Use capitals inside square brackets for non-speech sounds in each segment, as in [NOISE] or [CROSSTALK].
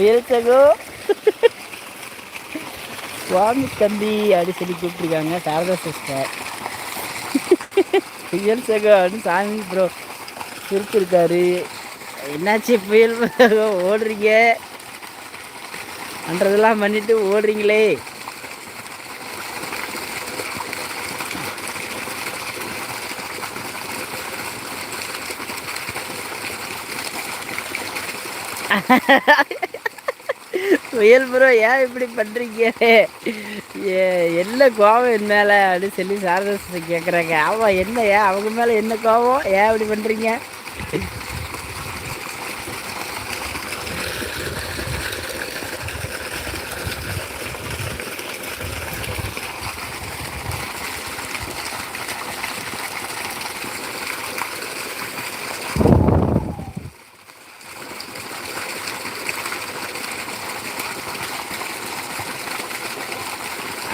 புயல் சுவாமி தம்பி அப்படி சொல்லி கூப்பிட்டுருக்காங்க சாரதா சிஸ்டர் புயல் சகோ அப்படின்னு சாமி ப்ரோ இருக்காரு என்னாச்சு புயல் சகோ ஓடுறீங்க. பண்ணுறதெல்லாம் பண்ணிட்டு ஓடுறீங்களே. [LAUGHS] முயல் ப்ரோ ஏன் இப்படி பண்ணுறீங்க என்ன கோபம் என் மேலே அப்படின்னு சொல்லி சாரதாசத்தை கேட்குறாங்க ஆமாம் என்ன ஏன்? அவங்க மேலே என்ன கோபம் ஏன் இப்படி பண்ணுறீங்க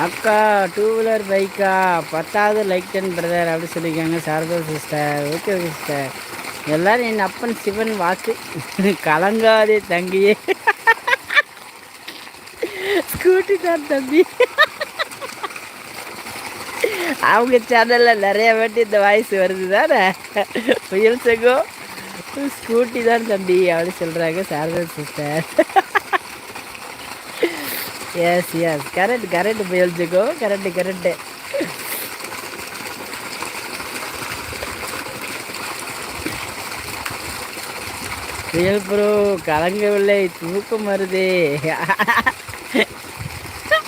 அக்கா டூ வீலர் பைக்கா பத்தாவது லைக் டென் பிரதர் அப்படின்னு சொல்லியிருக்காங்க சாரதா சிஸ்டர். Okay sister. எல்லோரும் என் அப்பன் சிவன் வாக்கு. கலங்காதே தங்கியே. ஸ்கூட்டி தான் தம்பி. அவங்க சேனலில் நிறைய வாட்டி இந்த வாய்ஸ் வருது தானே? புயல் சங்கம். ஸ்கூட்டி தான் தம்பி அப்படி சொல்கிறாங்க Sharada sister. Yes yes current correct புயல்ஜுக்கோ correct correct புயல் ப்ரோ கலங்கவில்லை. தூக்கம் வருதே. [LAUGHS]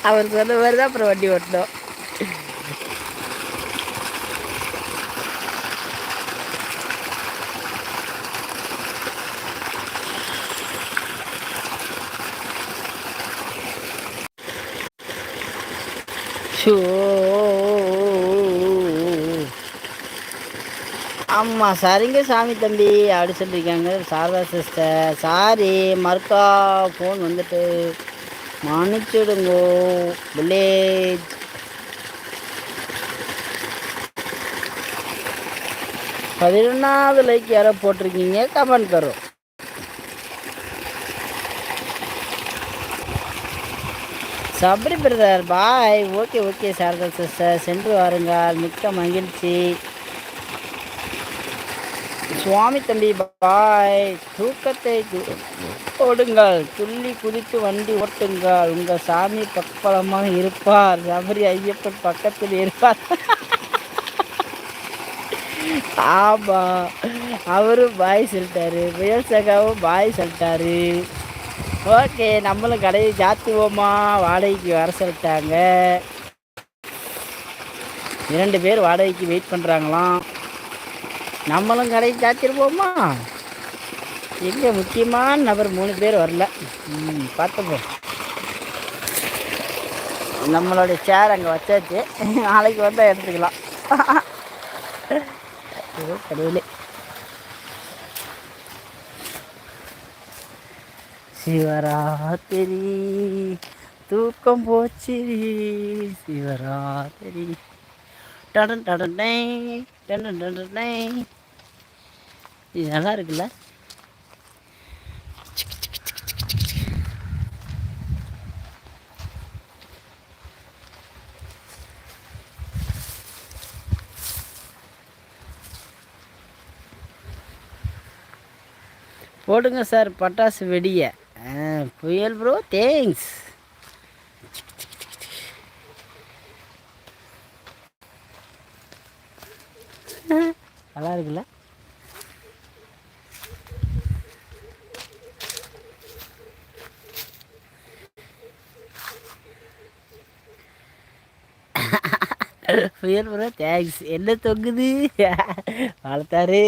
அவர் சொன்ன மாதிரி தான் அப்புறம் வண்டி ஓட்டணும். ஷோ ஆமாம் சரிங்க சாமி தம்பி அப்படி சொல்லியிருக்காங்க சாரதா சிஸ்டர் சாரி மறுக்கா ஃபோன் வந்துட்டு. மன்னிச்சிடுங்கோ வில்லேஜ் பதினொன்றாவது லைக் யாரோ போட்டிருக்கீங்க கமெண்ட் தரும் Sabari brother bye okay okay Sharada sister சென்று வாருங்கள். மிக்க மகிழ்ச்சி. சுவாமி தம்பி பாய் தூக்கத்தை ஓடுங்கள் துள்ளி குதித்து வண்டி ஓட்டுங்கள். உங்கள் சாமி பக்கபலமாக இருப்பார். சபரி ஐயப்பன் பக்கத்தில் இருப்பார். ஆமாம் அவரும் பாய் சொல்லிட்டாரு. புயல் சகாவும் பாய் சொல்லிட்டாரு. ஓகே நம்மளும் கடையை சாத்துவோமா? வாடகைக்கு வர சொல்லிட்டாங்க. இரண்டு பேர் வாடகைக்கு வெயிட் பண்ணுறாங்களாம் நம்மளும் கடையை சாத்திருப்போமா எங்கே முக்கியமான நபர் மூணு பேர் வரல. ம் பார்த்துப்போம் நம்மளோட சேர் அங்கே வச்சாச்சு. நாளைக்கு வந்தால் எடுத்துக்கலாம். [LAUGHS] கடவுளே சிவராத்திரி. தூக்கம் போச்சு. சிவராத்திரி. டடன் டடன் டடன் டடன் இது நல்லா இருக்குல்ல? போடுங்க சார் பட்டாசு வெடியை. புயல் ப்ரோ தேங்க்ஸ். நல்லா இருக்குல்ல? புயல் ப்ரோ தேங்க்ஸ். என்ன தொங்குது? வளர்த்தாரு.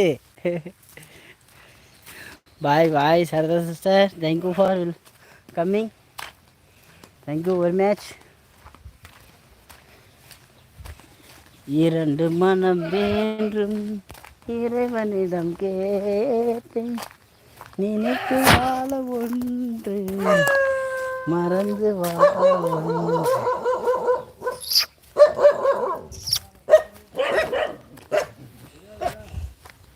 Bye bye Sharada sister thank you for coming. Thank you very much. இரண்டு மனம் வேண்டும் இறைவனிடம் கேட்டேன் நினைத்து வாழ ஒன்று மறந்து வாழ ஒன்று